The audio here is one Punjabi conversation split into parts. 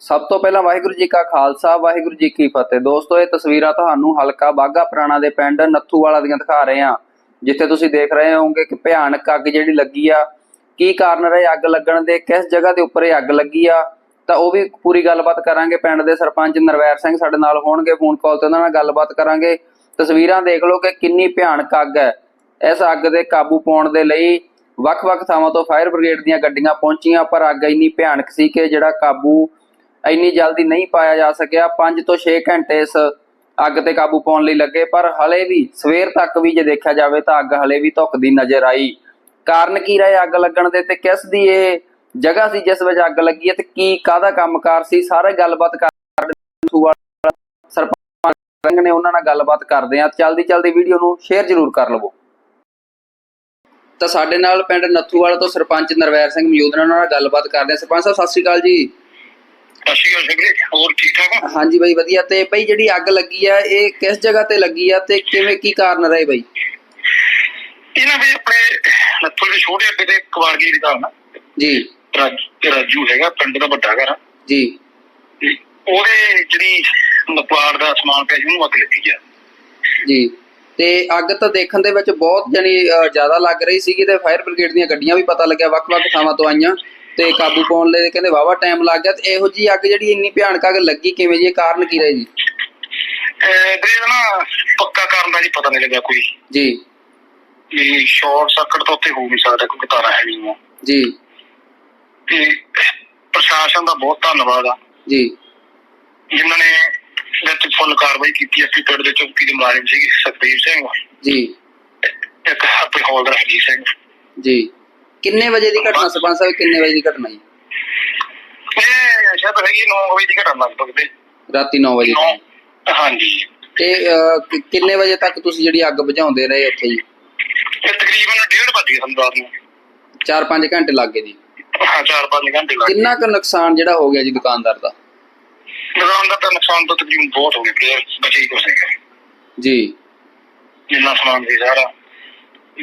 ਸਭ ਤੋਂ ਪਹਿਲਾਂ ਵਾਹਿਗੁਰੂ ਜੀ ਕਾ ਖਾਲਸਾ, ਵਾਹਿਗੁਰੂ ਜੀ ਕੀ ਫਤਿਹ। ਦੋਸਤੋ, ਇਹ ਤਸਵੀਰਾਂ ਤੁਹਾਨੂੰ ਹਲਕਾ ਬਾਗਾ ਪੁਰਾਣਾ ਦੇ ਪਿੰਡ ਨੱਥੂਵਾਲਾ ਦੀਆਂ ਦਿਖਾ ਰਹੇ ਹਾਂ, ਜਿੱਥੇ ਤੁਸੀਂ ਦੇਖ ਰਹੇ ਹੋਵੋਗੇ ਕਿ ਭਿਆਨਕ ਅੱਗ ਜਿਹੜੀ ਲੱਗੀ ਆ, ਕੀ ਕਾਰਨ ਰਹੇ ਅੱਗ ਲੱਗਣ ਦੇ, ਕਿਸ ਜਗ੍ਹਾ ਦੇ ਉੱਪਰ ਇਹ ਅੱਗ ਲੱਗੀ ਆ, ਤਾਂ ਉਹ ਵੀ ਪੂਰੀ ਗੱਲਬਾਤ ਕਰਾਂਗੇ। ਪਿੰਡ ਦੇ ਸਰਪੰਚ ਨਰਵੈਰ ਸਿੰਘ ਸਾਡੇ ਨਾਲ ਹੋਣਗੇ ਫੋਨ ਕਾਲ ਤੇ, ਉਹਨਾਂ ਨਾਲ ਗੱਲਬਾਤ ਕਰਾਂਗੇ। ਤਸਵੀਰਾਂ ਦੇਖ ਲਓ ਕਿ ਕਿੰਨੀ ਭਿਆਨਕ ਅੱਗ ਹੈ। ਇਸ ਅੱਗ ਦੇ ਕਾਬੂ ਪਾਉਣ ਦੇ ਲਈ ਵੱਖ-ਵੱਖ ਥਾਵਾਂ ਤੋਂ ਫਾਇਰ ਬ੍ਰਿਗੇਡ ਦੀਆਂ ਗੱਡੀਆਂ ਪਹੁੰਚੀਆਂ, ਪਰ ਅੱਗ ਇੰਨੀ ਭਿਆਨਕ ਸੀ ਕਿ ਜਿਹੜਾ ਕਾਬੂ ਇੰਨੀ ਜਲਦੀ ਨਹੀਂ ਪਾਇਆ ਜਾ ਸਕਿਆ। 5 ਤੋਂ 6 ਘੰਟੇ ਇਸ ਅੱਗ ਤੇ ਕਾਬੂ ਪਾਉਣ ਲਈ ਲੱਗੇ, ਪਰ ਹਲੇ ਵੀ, ਸਵੇਰ ਤੱਕ ਵੀ ਜੇ ਦੇਖਿਆ ਜਾਵੇ ਤਾਂ ਅੱਗ ਹਲੇ ਵੀ ਧੁੱਕਦੀ ਨਜ਼ਰ ਆਈ। ਕਾਰਨ ਕੀ ਰਹੇ ਅੱਗ ਲੱਗਣ ਦੇ ਤੇ ਕਿਸ ਦੀ ਇਹ ਜਗ੍ਹਾ ਸੀ ਜਿਸ ਵਿੱਚ ਅੱਗ ਲੱਗੀ ਹੈ ਤੇ ਕੀ ਕਾਹਦਾ ਕੰਮਕਾਰ ਸੀ? ਸਾਰੇ ਗੱਲਬਾਤ ਕਰ ਸਰਪੰਚ ਨੇ ਉਹਨਾਂ ਨਾਲ ਗੱਲਬਾਤ ਕਰਦੇ ਆ ਚਲਦੀ ਚਲਦੀ ਵੀਡੀਓ ਨੂੰ ਸ਼ੇਅਰ ਜ਼ਰੂਰ ਕਰ ਲਵੋ। ਤਾਂ ਸਾਡੇ ਨਾਲ ਪਿੰਡ ਨੱਥੂਵਾਲਾ ਤੋਂ ਸਰਪੰਚ ਨਰਵੈਰ ਸਿੰਘ ਮੌਜੂਦ ਨੇ, ਉਹਨਾਂ ਨਾਲ ਗੱਲਬਾਤ ਕਰਦੇ ਆ ਸਰਪੰਚ ਸਾਹਿਬ, ਸਤਿ ਸ਼੍ਰੀ ਅਕਾਲ ਜੀ। ਸਤਿ ਸ਼੍ਰੀ ਅਕਾਲ ਸਿੰਘ ਜੀ ਹੋਰ ਠੀਕ ਠਾਕ ਹੋ ਹਾਂਜੀ ਬਾਈ ਵਧੀਆ। ਤੇ ਬਾਈ ਜਿਹੜੀ ਅੱਗ ਲੱਗੀ ਆ ਇਹ ਕਿਸ ਜਗ੍ਹਾ ਤੇ ਲੱਗੀ ਆ ਤੇ ਕਿਵੇਂ ਕੀ ਕਾਰਨ ਰਹੇ ਬਾਈ? ਇਹਨਾਂ ਵੀ ਆਪਣੇ ਦੇ ਛੋਟੇ ਅੱਡੇ ਤੇ ਕਵਾੜਗੀ ਦੀ ਘਰ ਨਾ ਜੀ। ਰਾਜ- ਹੈਗਾ ਪਿੰਡ ਦਾ ਵੱਡਾ ਘਰ। ਜੀ। ਉਹਦੇ ਜਿਹੜੀ ਮਕਵਾੜ ਦਾ ਸਮਾਨ ਪਿਆ ਸੀ ਉਹਨੂੰ ਅੱਗ ਲੱਗੀ ਆ। ਜੀ। ਤੇ ਅੱਗ ਤਾਂ ਦੇਖਣ ਦੇ ਵਿੱਚ ਬਹੁਤ ਜਣੀ ਜ਼ਿਆਦਾ ਲੱਗ ਰਹੀ ਸੀਗੀ ਤੇ ਫਾਇਰ ਬ੍ਰਿਗੇਡ ਦੀਆਂ ਗੱਡੀਆਂ ਵੀ ਪਤਾ ਲੱਗਿਆ ਵੱਖ-ਵੱਖ ਥਾਵਾਂ ਤੋਂ ਆਈਆਂ। ਤੇ ਕਾਬੂ ਪਾਉਣ ਲਈ ਕਹਿੰਦੇ ਵਾਵਾ ਟਾਈਮ ਲੱਗ ਗਿਆ ਤੇ ਇਹੋ ਜੀ ਅੱਗ ਜਿਹੜੀ ਇੰਨੀ ਭਿਆਨਕ ਅੱਗ ਲੱਗੀ ਕਿਵੇਂ ਜੀ ਇਹ ਕਾਰਨ ਕੀ ਰਹੇ ਜੀ? ਇਹਦੇ ਨਾ ਪੱਕਾ ਕਾਰਨ ਦਾ ਜੀ ਪਤਾ ਨਹੀਂ ਲੱਗਿਆ ਕੋਈ। ਜੀ। ਵੀ ਸ਼ਾਰਟ ਸਰਕਟ ਤਾਂ ਉੱਥੇ ਹੋ ਨਹੀਂ ਸਕਦਾ ਕਿਉਂਕਿ ਤਾਰਾਂ ਹੈ ਨਹੀਂ। ਜੀ। ਤੇ ਪ੍ਰਸ਼ਾਸਨ ਦਾ ਬਹੁਤ ਧੰਨਵਾਦ ਆ। ਜੀ। ਜਿਨ੍ਹਾਂ ਨੇ ਵਿੱਚ ਫੁੱਲ ਕਾਰਵਾਈ ਕੀਤੀ ਅਸੀਂ ਪਿੰਡ ਦੇ ਚੌਕੀ ਦੇ ਮੁਲਾਜ਼ਮ ਸੀ ਸਤਬੀਰ ਸਿੰਘ। ਜੀ। ਇੱਕ ਆਪਣੇ ਹੌਲਦਾਰ ਹਰਜੀਤ ਸਿੰਘ। ਜੀ। ਕਿੰਨੇ ਵਜੇ ਦੀ ਘਟਨਾ ਸਰਪੰਚ ਸਾਹਿਬ ਕਿੰਨੇ ਵਜੇ ਦੀ ਘਟਨਾ ਜੀ? ਇਹ ਸ਼ਾਇਦ ਹੈਗੀ 9 ਵਜੇ ਦੀ ਘਟਨਾ ਲਗਭਗ ਤੇ ਰਾਤੀ 9 ਵਜੇ ਨੌ ਹਾਂਜੀ। ਤੇ ਅਹ, ਕਿ- ਕਿੰਨੇ ਵਜੇ ਤੱਕ ਤੁਸੀਂ ਜਿਹੜੀ ਅੱਗ ਬੁਝਾਉਂਦੇ ਰਹੇ ਉੱਥੇ ਜੀ? ਤਕਰੀਬਨ 1:30 ਵਜੇ ਗਏ ਸਾਨੂੰ ਰਾਤ ਨੂੰ। 4-5 ਘੰਟੇ ਲੱਗ ਗਏ ਜੀ। ਹਾਂ 4-5 ਘੰਟੇ ਲੱਗ ਗਏ। ਕਿੰਨਾ ਕੁ ਨੁਕਸਾਨ ਜਿਹੜਾ ਹੋ ਗਿਆ ਜੀ ਦੁਕਾਨਦਾਰ ਦਾ? ਦੁਕਾਨ ਦਾ ਤਾਂ ਨੁਕਸਾਨ ਤਾਂ ਤਕਰੀਬਨ ਬਹੁਤ ਹੋ ਗਿਆ ਪਲੇਅਰ ਬਚੇ ਹੀ ਕੁਛ ਨਹੀਂ ਗਏ ਜੀ। ਜਿੰਨਾ ਸਮਾਨ ਸੀ ਸਾਰਾ।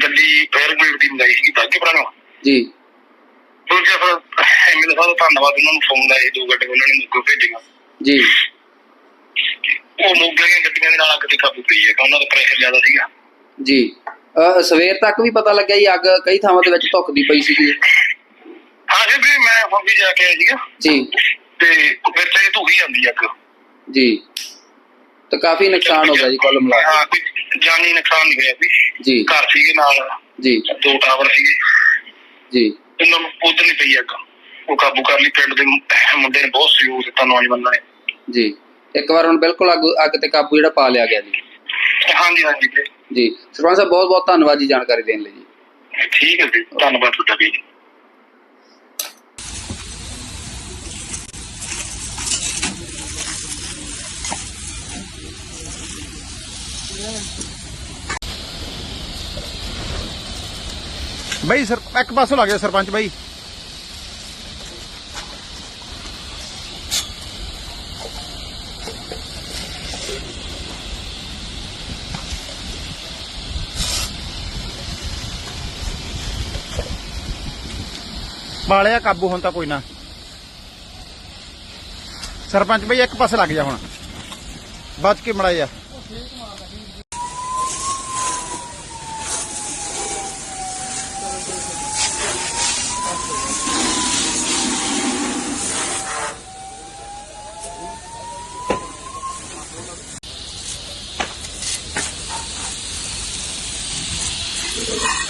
ਗੱਡੀ ਫਾਇਰ ਬ੍ਰਿਗੇਡ ਦੀ ਮੰਗਾਈ ਸੀ ਬਾਕੀ ਪੁਰਾਣਾ। ਜੀ। ਦੂਜਾ ਫਿਰ ਐਮਐਲਏ ਸਾਹਿਬ ਦਾ ਧੰਨਵਾਦ ਉਹਨਾਂ ਨੂੰ ਫੋਨ ਲਾਏ ਦੋ ਗੱਡੇ ਉਹਨਾਂ ਨੇ ਮੁੱਗੋ ਭੇਜੀਆਂ। ਜੀ। ਉਹ ਮੁੱਗੇ ਦੀਆਂ ਗੱਡੀਆਂ ਦੇ ਨਾਲ ਅੱਗ ਤੇ ਕਾਬੂ ਪਈ ਹੈ ਕਿ ਉਹਨਾਂ ਦਾ ਪ੍ਰੈਸ਼ਰ ਜ਼ਿਆਦਾ ਸੀਗਾ। ਜੀ। ਸਵੇਰ ਤੱਕ ਵੀ ਪਤਾ ਲੱਗਿਆ ਜੀ ਅੱਗ ਕਈ ਥਾਵਾਂ ਦੇ ਵਿੱਚ ਧੁੱਕਦੀ ਪਈ ਸੀਗੀ। ਹਾਂ ਜੀ ਵੀ ਮੈਂ ਹੁਣ ਵੀ ਜਾ ਕੇ ਆਇਆ ਸੀਗਾ। ਜੀ। ਤੇ ਵਿੱਚ ਇਹ ਧੂਹੀ ਜਾਂਦੀ ਅੱਗ। ਜੀ। ਤਾਂ ਕਾਫੀ ਨੁਕਸਾਨ ਹੋ ਗਿਆ ਜੀ ਕੁੱਲ ਮਿਲਾ ਹਾਂ ਜਾਨੀ ਨੁਕਸਾਨ ਨਹੀਂ ਹੋਇਆ ਜੀ। ਘਰ ਸੀਗੇ ਨਾਲ। ਜੀ। ਦੋ ਟਾਵਰ ਸੀਗੇ। ਜੀ। ਇਹਨਾਂ ਨੂੰ ਉਧਰ ਨਹੀਂ ਪਈ ਅੱਗ ਉਹ ਕਾਬੂ ਕਰ ਲਈ ਪਿੰਡ ਦੇ ਮੁੰਡੇ ਨੇ ਬਹੁਤ ਸਹਿਯੋਗ ਦਿੱਤਾ ਨੌਜਵਾਨਾਂ ਨੇ। ਜੀ। ਇੱਕ ਵਾਰ ਹੁਣ ਬਿਲਕੁਲ ਅੱਗ ਅੱਗ ਤੇ ਕਾਬੂ ਜਿਹੜਾ ਪਾ ਲਿਆ ਗਿਆ ਜੀ। ਹਾਂਜੀ ਹਾਂਜੀ। ਜੀ। ਸਰਪੰਚ ਸਾਹਿਬ ਬਹੁਤ ਬਹੁਤ ਧੰਨਵਾਦ ਜੀ ਜਾਣਕਾਰੀ ਦੇਣ ਲਈ ਜੀ। ਠੀਕ ਹੈ ਜੀ। ਧੰਨਵਾਦ ਤੁਹਾਡਾ ਵੀ। ਬਈ ਸਰ, ਇੱਕ ਪਾਸੋਂ ਲੱਗ ਗਿਆ ਸਰਪੰਚ ਬਾਈ। ਬਾਲਿਆ ਕਾਬੂ ਹੁਣ ਤਾਂ ਕੋਈ ਨਾ। ਸਰਪੰਚ ਬਈ ਇੱਕ ਪਾਸੇ ਲੱਗ ਜਾ ਹੁਣ। ਬਚ ਕੇ ਮੜਾਇਆ Yeah.